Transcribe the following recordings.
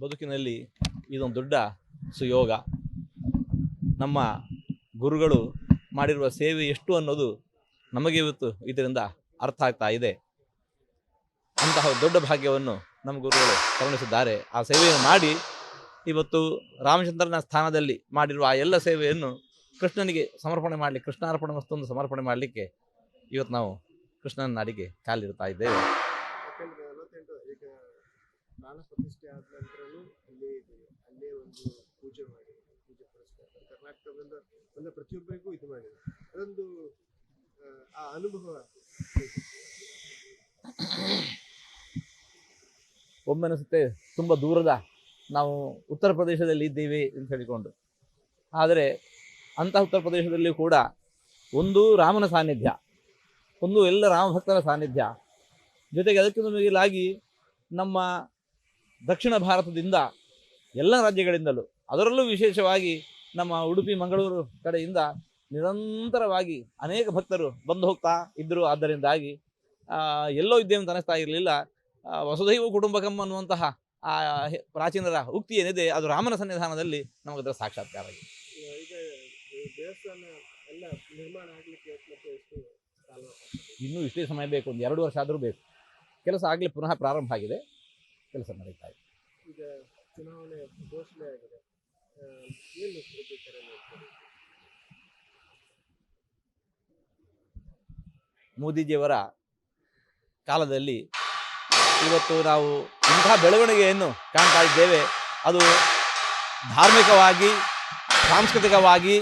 ಬದುಕಿನಲ್ಲಿ ಇದೊಂದು ದೊಡ್ಡ ಸುಯೋಗ. ನಮ್ಮ ಗುರುಗಳು ಮಾಡಿರುವ ಸೇವೆ ಎಷ್ಟು ಅನ್ನೋದು ನಮಗೆ ಇವತ್ತು ಇದರಿಂದ ಅರ್ಥ ಆಗ್ತಾ ಇದೆ. ಅಂತಹ ದೊಡ್ಡ ಭಾಗ್ಯವನ್ನು ನಮ್ಮ ಗುರುಗಳು ಕರುಣಿಸಿದ್ದಾರೆ. ಆ ಸೇವೆಯನ್ನು ಮಾಡಿ ಇವತ್ತು ರಾಮಚಂದ್ರನ ಸ್ಥಾನದಲ್ಲಿ ಮಾಡಿರುವ ಆ ಎಲ್ಲ ಸೇವೆಯನ್ನು ಕೃಷ್ಣನಿಗೆ ಸಮರ್ಪಣೆ ಮಾಡಲಿ ಕೃಷ್ಣಾರ್ಪಣೆ ವಸ್ತುವನ್ನು ಸಮರ್ಪಣೆ ಮಾಡಲಿಕ್ಕೆ ಇವತ್ತು ನಾವು ಕೃಷ್ಣನ ನಾಡಿಗೆ ಕಾಲಿಡ್ತಾ ಇದ್ದೇವೆ. ಪ್ರಾಣ ಪ್ರತಿಷ್ಠೆ ಆದ ನಂತರನೂ ಅಲ್ಲೇ ಅಲ್ಲೇ ಒಂದು ಪೂಜೆ ಮಾಡಿ ಪೂಜೆ ಪುರಸ್ಕಾರ ಕರ್ನಾಟಕದಿಂದ ಬಂದ ಪ್ರತಿಯೊಬ್ಬರಿಗೂ ಇದು ಮಾಡಿದೆ. ಅದೊಂದು ಆ, ಅನುಭವ? ಒಮ್ಮೆ ಅನಿಸುತ್ತೆ ತುಂಬ ದೂರದ ನಾವು ಉತ್ತರ ಪ್ರದೇಶದಲ್ಲಿ ಇದ್ದೀವಿ ಅಂತ ಹೇಳಿಕೊಂಡು. ಆದರೆ ಅಂಥ ಉತ್ತರ ಪ್ರದೇಶದಲ್ಲಿ ಕೂಡ ಒಂದು ರಾಮನ ಸಾನ್ನಿಧ್ಯ ಒಂದು ಎಲ್ಲ ರಾಮಭಕ್ತರ ಸಾನ್ನಿಧ್ಯ ಜೊತೆಗೆ ಅದಕ್ಕಿಂತ ಮಿಗಿಲಾಗಿ ನಮ್ಮ ದಕ್ಷಿಣ ಭಾರತದಿಂದ ಎಲ್ಲ ರಾಜ್ಯಗಳಿಂದಲೂ. ಅದರಲ್ಲೂ ವಿಶೇಷವಾಗಿ ನಮ್ಮ ಉಡುಪಿ ಮಂಗಳೂರು ಕಡೆಯಿಂದ ನಿರಂತರವಾಗಿ ಅನೇಕ ಭಕ್ತರು ಬಂದು ಹೋಗ್ತಾ ಇದ್ದರು ಆದ್ದರಿಂದಾಗಿ ಎಲ್ಲೋ ಇದ್ದೇವೆ ಅಂತ ಅನಿಸ್ತಾ ಇರಲಿಲ್ಲ. ವಸುದೈವ ಕುಟುಂಬಕಂ ಅನ್ನುವಂತಹ ಆ ಪ್ರಾಚೀನರ ಉಕ್ತಿ ಏನಿದೆ ಅದು ರಾಮನ ಸನ್ನಿಧಾನದಲ್ಲಿ ನಮಗದರ ಸಾಕ್ಷಾತ್ಕಾರ. ಆಗಿದೆ ಇನ್ನೂ ಇಷ್ಟೇ ಸಮಯ ಬೇಕು ಒಂದು ಎರಡು ವರ್ಷ ಆದರೂ ಬೇಕು. ಕೆಲಸ ಆಗಲಿ ಪುನಃ ಪ್ರಾರಂಭ ಆಗಿದೆ. ಕೆಲಸ ನಡೀತಾ ಇದೆ. ಈಗ ಚುನಾವಣೆ ಘೋಷಣೆ ಆಗಿದೆ. ಆ, ಏನು ಪ್ರತಿಕ್ರಿಯೆ ನೀಡ್ತೀರಿ? ಮೋದಿಜಿಯವರ ಕಾಲದಲ್ಲಿ ಇವತ್ತು ನಾವು ಇಂತಹ ಬೆಳವಣಿಗೆಯನ್ನು ಕಾಣ್ತಾ ಇದ್ದೇವೆ. ಅದು ಧಾರ್ಮಿಕವಾಗಿ ಸಾಂಸ್ಕೃತಿಕವಾಗಿ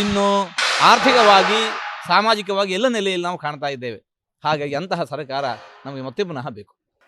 ಇನ್ನು ಆರ್ಥಿಕವಾಗಿ ಸಾಮಾಜಿಕವಾಗಿ ಎಲ್ಲ ನೆಲೆಯಲ್ಲಿ ನಾವು ಕಾಣ್ತಾ ಇದ್ದೇವೆ. ಹಾಗಾಗಿ ಅಂತಹ ಸರ್ಕಾರ ನಮಗೆ ಮತ್ತೆ ಪುನಃ ಬೇಕು.